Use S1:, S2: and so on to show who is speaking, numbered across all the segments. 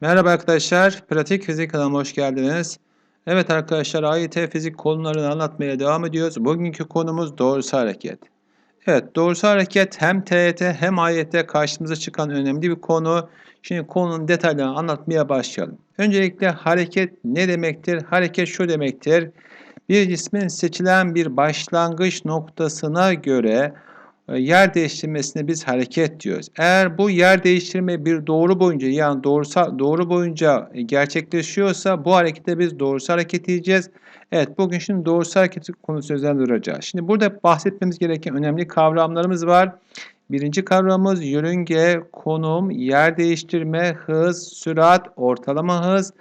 S1: Merhaba arkadaşlar, Pratik Fizik kanalıma hoş geldiniz. Evet arkadaşlar, AYT fizik konularını anlatmaya devam ediyoruz. Bugünkü konumuz doğrusal hareket. Evet, doğrusal hareket hem TYT hem AYT karşımıza çıkan önemli bir konu. Şimdi konunun detaylarını anlatmaya başlayalım. Öncelikle hareket ne demektir? Hareket şu demektir. Bir cismin seçilen bir başlangıç noktasına göre yer değiştirmesine biz hareket diyoruz. Eğer bu yer değiştirme bir doğru boyunca yani doğrusal doğru boyunca e, gerçekleşiyorsa bu harekete biz doğrusal hareket diyeceğiz. Evet bugün şimdi doğrusal hareket konusu üzerinde duracağız. Şimdi burada bahsetmemiz gereken önemli kavramlarımız var. Birinci kavramımız yörünge, konum, yer değiştirme, hız, sürat, ortalama hız,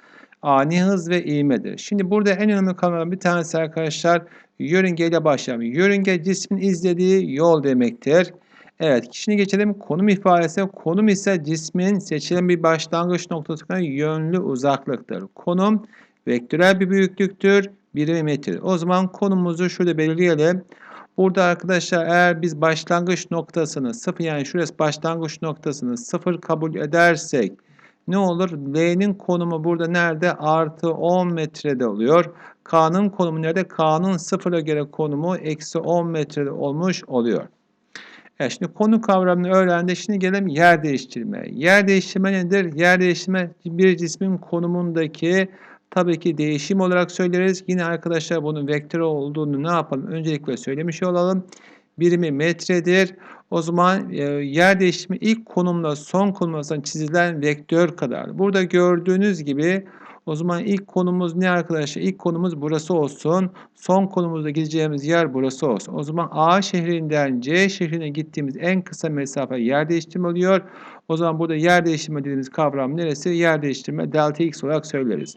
S1: ani hız ve ivmedir. Şimdi burada en önemli kavramlardan bir tanesi arkadaşlar Yörünge ile başlayalım. Yörünge cismin izlediği yol demektir. Evet, şimdi geçelim konum ifadesi. Konum ise cismin seçilen bir başlangıç noktasına yönlü uzaklıktır. Konum vektörel bir büyüklüktür. Birimi metre. O zaman konumumuzu şurada belirleyelim. Burada arkadaşlar eğer biz başlangıç noktasını sıfır yani şurası başlangıç noktasını sıfır kabul edersek ne olur? L'nin konumu burada nerede? Artı 10 metrede oluyor. K'nın konumu nerede? K'nın sıfıra göre konumu eksi 10 metrede olmuş oluyor. Evet, şimdi konu kavramını öğrendik. Şimdi gelelim yer değiştirme. Yer değiştirme nedir? Yer değiştirme bir cismin konumundaki tabii ki değişim olarak söyleriz. Yine arkadaşlar bunun vektör olduğunu ne yapalım? Öncelikle söylemiş olalım. Birimi metredir. O zaman e, yer değişimi ilk konumla son konumla çizilen vektör kadar. Burada gördüğünüz gibi o zaman ilk konumuz ne arkadaşlar? İlk konumuz burası olsun. Son konumuzda gideceğimiz yer burası olsun. O zaman A şehrinden C şehrine gittiğimiz en kısa mesafe yer değiştirme oluyor. O zaman burada yer değiştirme dediğimiz kavram neresi? Yer değiştirme delta x olarak söyleriz.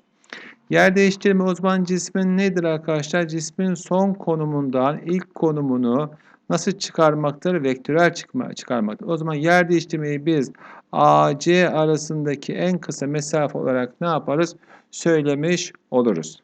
S1: Yer değiştirme o zaman cismin nedir arkadaşlar? Cismin son konumundan ilk konumunu nasıl çıkarmaktır? Vektörel çıkma, çıkarmaktır. O zaman yer değiştirmeyi biz AC arasındaki en kısa mesafe olarak ne yaparız? Söylemiş oluruz.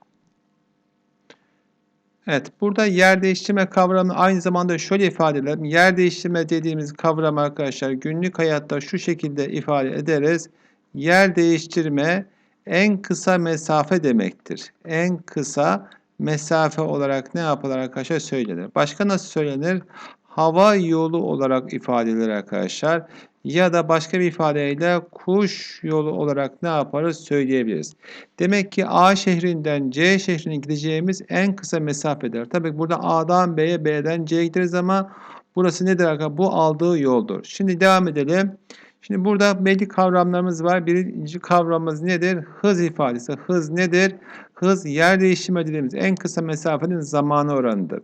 S1: Evet, burada yer değiştirme kavramı aynı zamanda şöyle ifade edelim. Yer değiştirme dediğimiz kavram arkadaşlar günlük hayatta şu şekilde ifade ederiz. Yer değiştirme en kısa mesafe demektir. En kısa mesafe olarak ne yapılır arkadaşlar söylenir. Başka nasıl söylenir? Hava yolu olarak ifade edilir arkadaşlar. Ya da başka bir ifadeyle kuş yolu olarak ne yaparız söyleyebiliriz. Demek ki A şehrinden C şehrine gideceğimiz en kısa mesafedir. Tabii burada A'dan B'ye, B'den C'ye gideriz ama burası nedir arkadaşlar? Bu aldığı yoldur. Şimdi devam edelim. Şimdi burada belli kavramlarımız var. Birinci kavramımız nedir? Hız ifadesi. Hız nedir? Hız yer değişimi dediğimiz en kısa mesafenin zamanı oranıdır.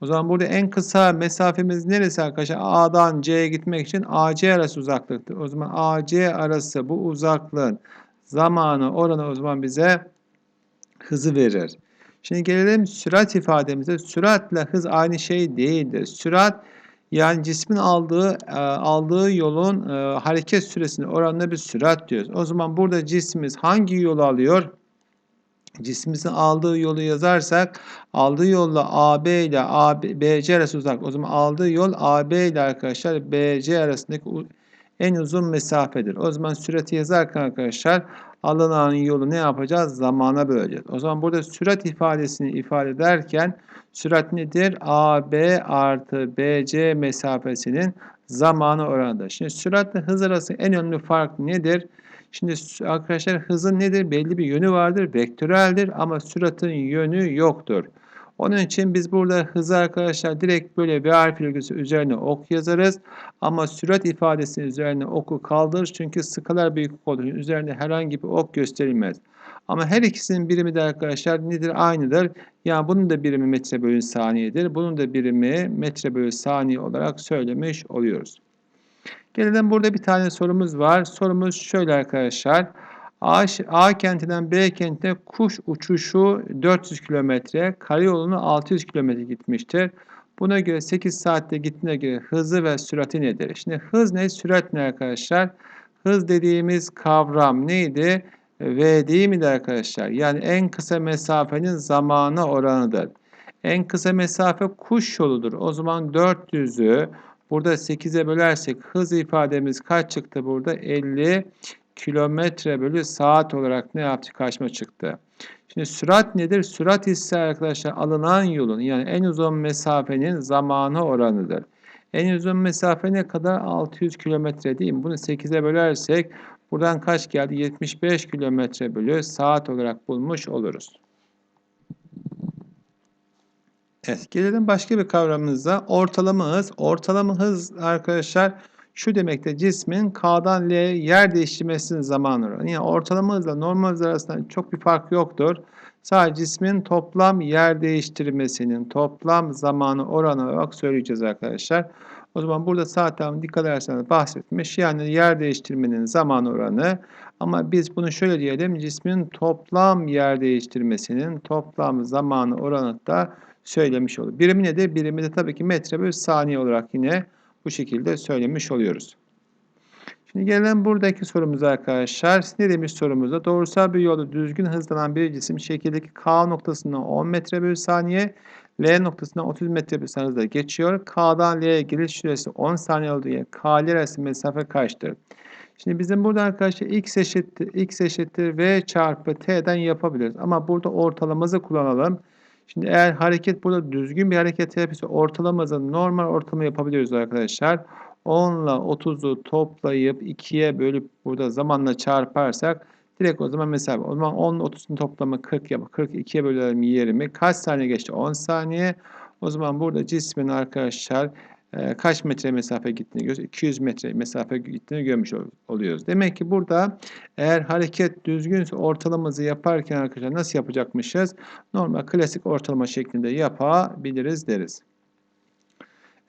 S1: O zaman burada en kısa mesafemiz neresi arkadaşlar? A'dan C'ye gitmek için AC arası uzaklıktır. O zaman AC arası bu uzaklığın zamanı oranı o zaman bize hızı verir. Şimdi gelelim sürat ifademize. Süratle hız aynı şey değildir. Sürat yani cismin aldığı e, aldığı yolun e, hareket süresini oranına bir sürat diyoruz. O zaman burada cismimiz hangi yolu alıyor? Cismimizin aldığı yolu yazarsak aldığı yolla AB ile AB, BC arası uzak. O zaman aldığı yol AB ile arkadaşlar BC arasındaki en uzun mesafedir. O zaman sürati yazarken arkadaşlar alınan yolu ne yapacağız? Zamana böleceğiz. O zaman burada sürat ifadesini ifade ederken sürat nedir? AB artı BC mesafesinin zamanı oranıdır. Şimdi süratle hız arası en önemli fark nedir? Şimdi arkadaşlar hızın nedir? Belli bir yönü vardır. Vektöreldir ama süratın yönü yoktur. Onun için biz burada hızı arkadaşlar direkt böyle V harfi üzerine ok yazarız. Ama sürat ifadesi üzerine oku kaldırır. Çünkü skalar büyüklük olduğu için üzerinde herhangi bir ok gösterilmez. Ama her ikisinin birimi de arkadaşlar nedir? Aynıdır. Yani bunun da birimi metre bölü saniyedir. Bunun da birimi metre bölü saniye olarak söylemiş oluyoruz. Gelelim burada bir tane sorumuz var. Sorumuz şöyle arkadaşlar. A, A kentinden B kentine kuş uçuşu 400 kilometre, karayolunu 600 kilometre gitmiştir. Buna göre 8 saatte gittiğine göre hızı ve sürati nedir? Şimdi hız ne, sürat ne arkadaşlar? Hız dediğimiz kavram neydi? V değil miydi arkadaşlar? Yani en kısa mesafenin zamanı oranıdır. En kısa mesafe kuş yoludur. O zaman 400'ü burada 8'e bölersek hız ifademiz kaç çıktı burada? 50 kilometre bölü saat olarak ne yaptı? Karşıma çıktı. Şimdi sürat nedir? Sürat ise arkadaşlar alınan yolun yani en uzun mesafenin zamanı oranıdır. En uzun mesafe ne kadar? 600 kilometre değil mi? Bunu 8'e bölersek buradan kaç geldi? 75 kilometre bölü saat olarak bulmuş oluruz. Evet, gelelim başka bir kavramımıza. Ortalama hız. Ortalama hız arkadaşlar şu demekte cismin K'dan L'ye yer değiştirmesinin zamanı oranı. Yani ortalama hızla normal hız arasında çok bir fark yoktur. Sadece cismin toplam yer değiştirmesinin toplam zamanı oranı olarak söyleyeceğiz arkadaşlar. O zaman burada zaten dikkat ederseniz bahsetmiş. Yani yer değiştirmenin zaman oranı. Ama biz bunu şöyle diyelim. Cismin toplam yer değiştirmesinin toplam zamanı oranı da söylemiş olur. Birimi nedir? Birimi de tabii ki metre bölü saniye olarak yine bu şekilde söylemiş oluyoruz. Şimdi gelen buradaki sorumuz arkadaşlar. Ne demiş sorumuzda? Doğrusal bir yolda düzgün hızlanan bir cisim şekildeki K noktasından 10 metre bölü saniye, L noktasından 30 metre bölü saniye hızla geçiyor. K'dan L'ye giriş süresi 10 saniye olduğu için K ile arası mesafe kaçtır? Şimdi bizim burada arkadaşlar x eşittir, x eşittir v çarpı t'den yapabiliriz. Ama burada ortalaması kullanalım. Şimdi eğer hareket burada düzgün bir hareket yapıyorsa ortalamasını normal ortalama yapabiliyoruz arkadaşlar. 10 ile 30'u toplayıp 2'ye bölüp burada zamanla çarparsak direkt o zaman mesela o zaman 10 ile 30'un toplamı 40 yapar. 40 2'ye bölelim 20. Kaç saniye geçti? 10 saniye. O zaman burada cismin arkadaşlar kaç metre mesafe gittiğini görüyoruz. 200 metre mesafe gittiğini görmüş oluyoruz. Demek ki burada eğer hareket düzgünse ortalaması yaparken arkadaşlar nasıl yapacakmışız? Normal klasik ortalama şeklinde yapabiliriz deriz.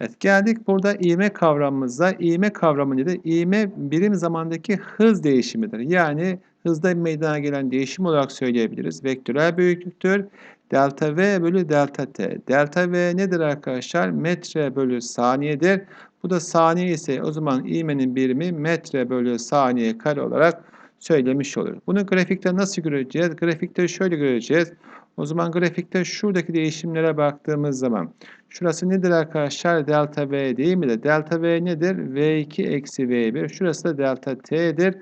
S1: Evet geldik burada ivme kavramımıza. İvme kavramı nedir? İvme birim zamandaki hız değişimidir. Yani hızda meydana gelen değişim olarak söyleyebiliriz. Vektörel büyüklüktür. Delta V bölü delta T. Delta V nedir arkadaşlar? Metre bölü saniyedir. Bu da saniye ise o zaman ivmenin birimi metre bölü saniye kare olarak söylemiş olur. Bunu grafikte nasıl göreceğiz? Grafikte şöyle göreceğiz. O zaman grafikte şuradaki değişimlere baktığımız zaman şurası nedir arkadaşlar? Delta V değil mi de? Delta V nedir? V2 eksi V1. Şurası da delta T'dir.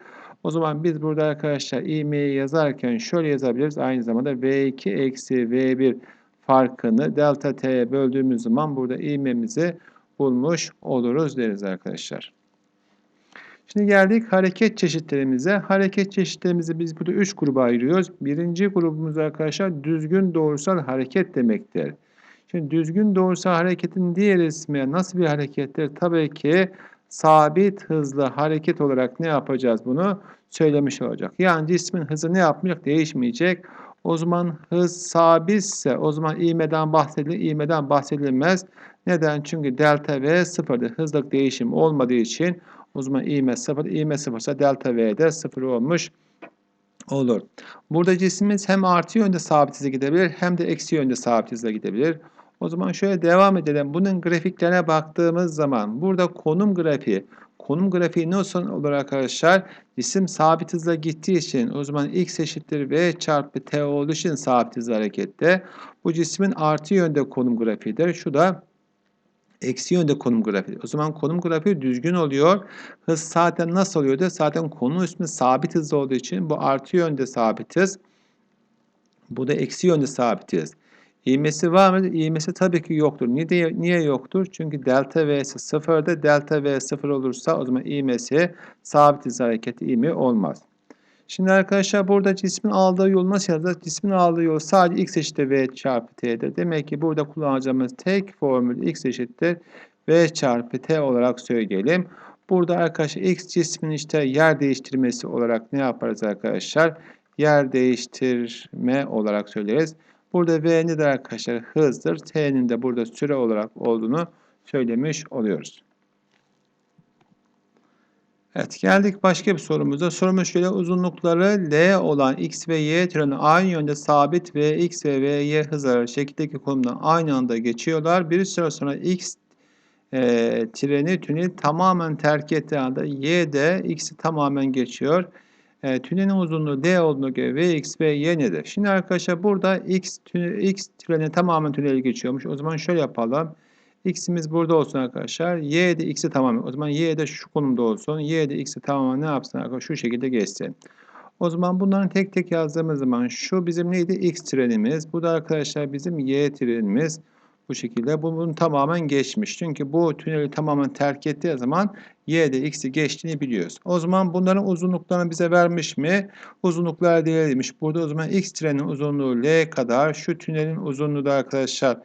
S1: O zaman biz burada arkadaşlar ivmeyi yazarken şöyle yazabiliriz. Aynı zamanda V2 eksi V1 farkını delta T'ye böldüğümüz zaman burada ivmemizi bulmuş oluruz deriz arkadaşlar. Şimdi geldik hareket çeşitlerimize. Hareket çeşitlerimizi biz burada 3 gruba ayırıyoruz. Birinci grubumuz arkadaşlar düzgün doğrusal hareket demektir. Şimdi düzgün doğrusal hareketin diğer ismi nasıl bir harekettir? Tabii ki sabit hızlı hareket olarak ne yapacağız bunu? Söylemiş olacak. Yani cismin hızı ne yapmayacak? Değişmeyecek. O zaman hız sabitse o zaman ivmeden bahsedilir. İvmeden bahsedilmez. Neden? Çünkü delta V sıfırdır. Hızlık değişim olmadığı için o zaman ivme sıfır. İvme sıfırsa delta V de sıfır olmuş olur. Burada cismimiz hem artı yönde sabit hızla gidebilir hem de eksi yönde sabit hızla gidebilir. O zaman şöyle devam edelim. Bunun grafiklerine baktığımız zaman burada konum grafiği. Konum grafiği nasıl olur arkadaşlar? Cisim sabit hızla gittiği için o zaman x eşittir v çarpı t olduğu için sabit hızla harekette. Bu cismin artı yönde konum grafiğidir. Şu da eksi yönde konum grafiği. O zaman konum grafiği düzgün oluyor. Hız zaten nasıl oluyordu? Zaten konum üstünde sabit hız olduğu için bu artı yönde sabit hız. Bu da eksi yönde sabit hız. İğmesi var mı? İğmesi tabii ki yoktur. Niye, niye yoktur? Çünkü delta V'si sıfırda. Delta V sıfır olursa o zaman İğmesi sabit hız hareketi ivme olmaz. Şimdi arkadaşlar burada cismin aldığı yol nasıl yazacağız? Cismin aldığı yol sadece x eşittir v çarpı t'dir. Demek ki burada kullanacağımız tek formül x eşittir v çarpı t olarak söyleyelim. Burada arkadaşlar x cismin işte yer değiştirmesi olarak ne yaparız arkadaşlar? Yer değiştirme olarak söyleriz. Burada v nedir arkadaşlar? Hızdır. T'nin de burada süre olarak olduğunu söylemiş oluyoruz. Evet geldik başka bir sorumuza. Sorumuz şöyle uzunlukları L olan X ve Y treni aynı yönde sabit ve X ve Y hızları şekildeki konumdan aynı anda geçiyorlar. Bir süre sonra X e, treni tüneli tamamen terk ettiği anda Y de X'i tamamen geçiyor. E, tünelin uzunluğu D olduğuna göre V, X ve Y nedir? Şimdi arkadaşlar burada X, tünel, X treni tamamen tüneli geçiyormuş. O zaman şöyle yapalım. X'imiz burada olsun arkadaşlar. Y de X'i tamamen. O zaman Y de şu konumda olsun. Y de X'i tamamen ne yapsın arkadaşlar? Şu şekilde geçsin. O zaman bunların tek tek yazdığımız zaman şu bizim neydi? X trenimiz. Bu da arkadaşlar bizim Y trenimiz. Bu şekilde bu bunun tamamen geçmiş. Çünkü bu tüneli tamamen terk ettiği zaman Y'de X'i geçtiğini biliyoruz. O zaman bunların uzunluklarını bize vermiş mi? Uzunluklar değilmiş. Burada o zaman X trenin uzunluğu L kadar. Şu tünelin uzunluğu da arkadaşlar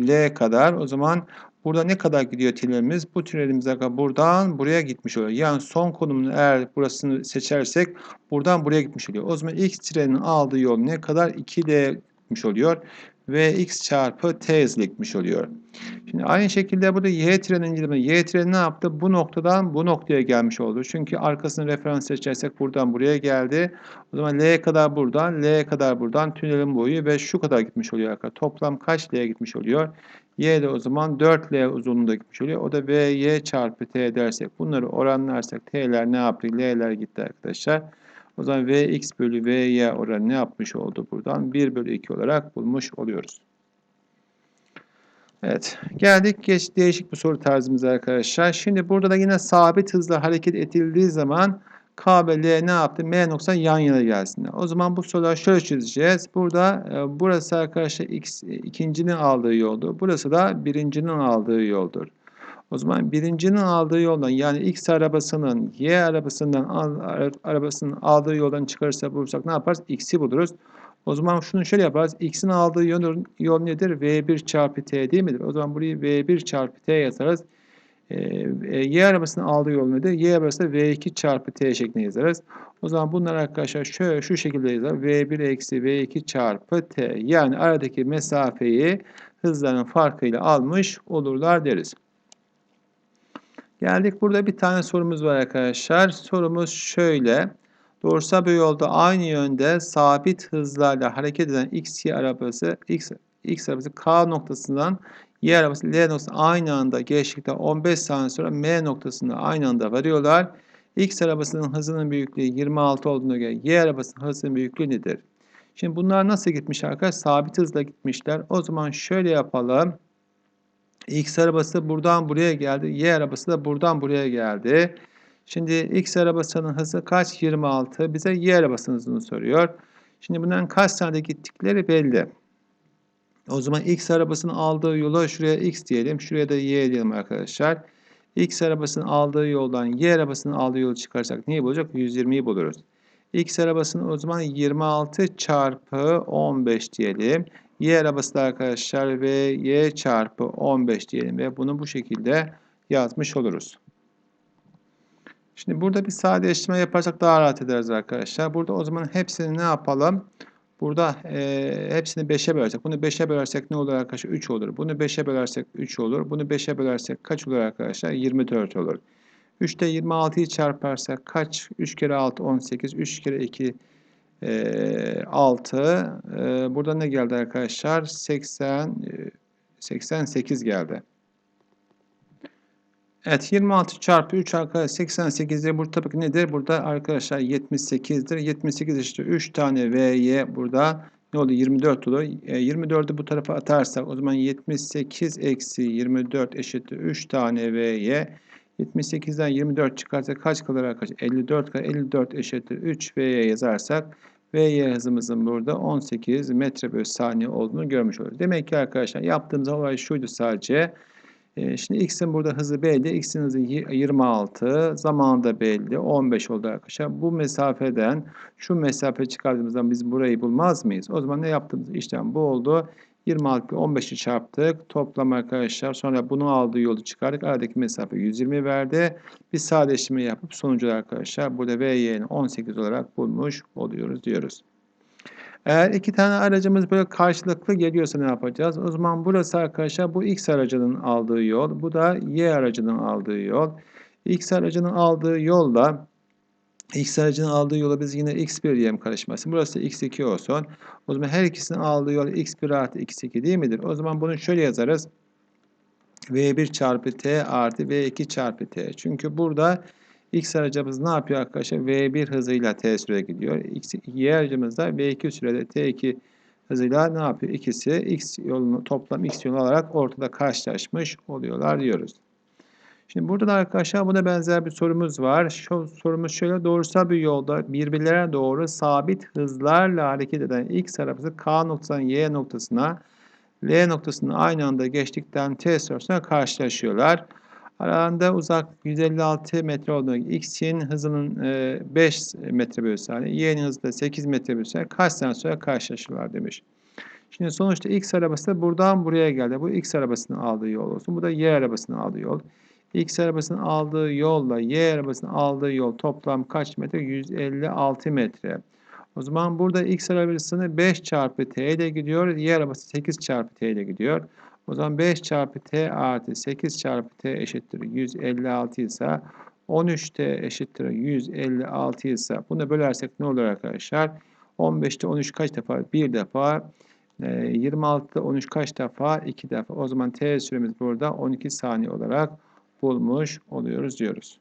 S1: L kadar. O zaman burada ne kadar gidiyor tünelimiz? Bu tünelimiz buradan buraya gitmiş oluyor. Yani son konumunu eğer burasını seçersek buradan buraya gitmiş oluyor. O zaman X trenin aldığı yol ne kadar? 2L gitmiş oluyor ve x çarpı t hızla gitmiş oluyor. Şimdi aynı şekilde burada y trenin inceleme. Y treni ne yaptı? Bu noktadan bu noktaya gelmiş oldu. Çünkü arkasını referans seçersek buradan buraya geldi. O zaman L kadar buradan, L kadar buradan tünelin boyu ve şu kadar gitmiş oluyor arkadaşlar. Toplam kaç L'ye gitmiş oluyor? Y de o zaman 4L uzunluğunda gitmiş oluyor. O da VY çarpı T dersek bunları oranlarsak T'ler ne yapıyor? L'ler gitti arkadaşlar. O zaman Vx bölü Vy oranı ne yapmış oldu buradan? 1 bölü 2 olarak bulmuş oluyoruz. Evet. Geldik geç değişik bir soru tarzımız arkadaşlar. Şimdi burada da yine sabit hızla hareket edildiği zaman K ve L ne yaptı? M nokta yan yana gelsin. O zaman bu soruları şöyle çözeceğiz. Burada e, burası arkadaşlar X ikincinin aldığı yoldur. Burası da birincinin aldığı yoldur. O zaman birincinin aldığı yoldan yani X arabasının Y arabasından arabasının aldığı yoldan çıkarırsa bulursak ne yaparız? X'i buluruz. O zaman şunu şöyle yaparız. X'in aldığı yol, yol nedir? V1 çarpı T değil midir? O zaman burayı V1 çarpı T yazarız. Ee, y arabasının aldığı yol nedir? Y arabası V2 çarpı T şeklinde yazarız. O zaman bunlar arkadaşlar şöyle şu şekilde yazar. V1 eksi V2 çarpı T. Yani aradaki mesafeyi hızların farkıyla almış olurlar deriz. Geldik burada bir tane sorumuz var arkadaşlar. Sorumuz şöyle. Doğrusal bir yolda aynı yönde sabit hızlarla hareket eden X, Y arabası, X, X arabası K noktasından Y arabası L noktasına aynı anda geçtikten 15 saniye sonra M noktasında aynı anda varıyorlar. X arabasının hızının büyüklüğü 26 olduğuna göre Y arabasının hızının büyüklüğü nedir? Şimdi bunlar nasıl gitmiş arkadaşlar? Sabit hızla gitmişler. O zaman şöyle yapalım. X arabası buradan buraya geldi. Y arabası da buradan buraya geldi. Şimdi X arabasının hızı kaç? 26. Bize Y arabasının hızını soruyor. Şimdi bundan kaç saniyede gittikleri belli. O zaman X arabasının aldığı yola şuraya X diyelim. Şuraya da Y diyelim arkadaşlar. X arabasının aldığı yoldan Y arabasının aldığı yolu çıkarsak neyi bulacak? 120'yi buluruz. X arabasının o zaman 26 çarpı 15 diyelim. Y arabası da arkadaşlar ve Y çarpı 15 diyelim ve bunu bu şekilde yazmış oluruz. Şimdi burada bir sadeleştirme yaparsak daha rahat ederiz arkadaşlar. Burada o zaman hepsini ne yapalım? Burada e, hepsini 5'e bölersek. Bunu 5'e bölersek ne olur arkadaşlar? 3 olur. Bunu 5'e bölersek 3 olur. Bunu 5'e bölersek kaç olur arkadaşlar? 24 olur. 3'te 26'yı çarparsak kaç? 3 kere 6 18. 3 kere 2 e, 6. E, burada ne geldi arkadaşlar? 80 e, 88 geldi. Evet 26 çarpı 3 arkadaşlar 88'de burada tabii ki nedir? Burada arkadaşlar 78'dir. 78 işte 3 tane V'ye burada ne oldu? 24 olur. E, 24'ü bu tarafa atarsak o zaman 78 eksi 24 eşittir 3 tane V'ye. 78'den 24 çıkarsa kaç kalır arkadaşlar? 54 kalır. 54 eşittir 3 V'ye yazarsak V'ye hızımızın burada 18 metre bölü saniye olduğunu görmüş oluruz. Demek ki arkadaşlar yaptığımız olay şuydu sadece. Ee, şimdi x'in burada hızı belli. x'in hızı 26. Zamanı da belli. 15 oldu arkadaşlar. Bu mesafeden şu mesafe çıkardığımızda biz burayı bulmaz mıyız? O zaman ne yaptığımız işlem bu oldu. 26 15'i çarptık. Toplam arkadaşlar. Sonra bunu aldığı yolu çıkardık. Aradaki mesafe 120 verdi. Bir sadeleştirme yapıp sonucu arkadaşlar burada VY'ni 18 olarak bulmuş oluyoruz diyoruz. Eğer iki tane aracımız böyle karşılıklı geliyorsa ne yapacağız? O zaman burası arkadaşlar bu X aracının aldığı yol. Bu da Y aracının aldığı yol. X aracının aldığı yolla X aracının aldığı yola biz yine X1 diyelim karışmasın. Burası X2 olsun. O zaman her ikisinin aldığı yol X1 artı X2 değil midir? O zaman bunu şöyle yazarız. V1 çarpı T artı V2 çarpı T. Çünkü burada X aracımız ne yapıyor arkadaşlar? V1 hızıyla T süre gidiyor. X, y aracımız da V2 sürede T2 hızıyla ne yapıyor? İkisi x yolunu toplam x yolu alarak ortada karşılaşmış oluyorlar diyoruz. Şimdi burada da arkadaşlar buna benzer bir sorumuz var. Şu sorumuz şöyle doğrusal bir yolda birbirlerine doğru sabit hızlarla hareket eden x arabası K noktasından Y noktasına L noktasını aynı anda geçtikten T sonrasında karşılaşıyorlar. Aralarında uzak 156 metre olduğu x'in hızının 5 metre bölü saniye, y'nin hızı da 8 metre bölü saniye kaç saniye sonra karşılaşırlar demiş. Şimdi sonuçta x arabası da buradan buraya geldi. Bu x arabasının aldığı yol olsun. Bu da y arabasının aldığı yol. X arabasının aldığı yolla Y arabasının aldığı yol toplam kaç metre? 156 metre. O zaman burada X arabasını 5 çarpı T ile gidiyor. Y arabası 8 çarpı T ile gidiyor. O zaman 5 çarpı T artı 8 çarpı T eşittir 156 ise 13T eşittir 156 ise bunu bölersek ne olur arkadaşlar? 15'te 13 kaç defa? 1 defa. 26'da 13 kaç defa? 2 defa. O zaman T süremiz burada 12 saniye olarak bulmuş oluyoruz diyoruz.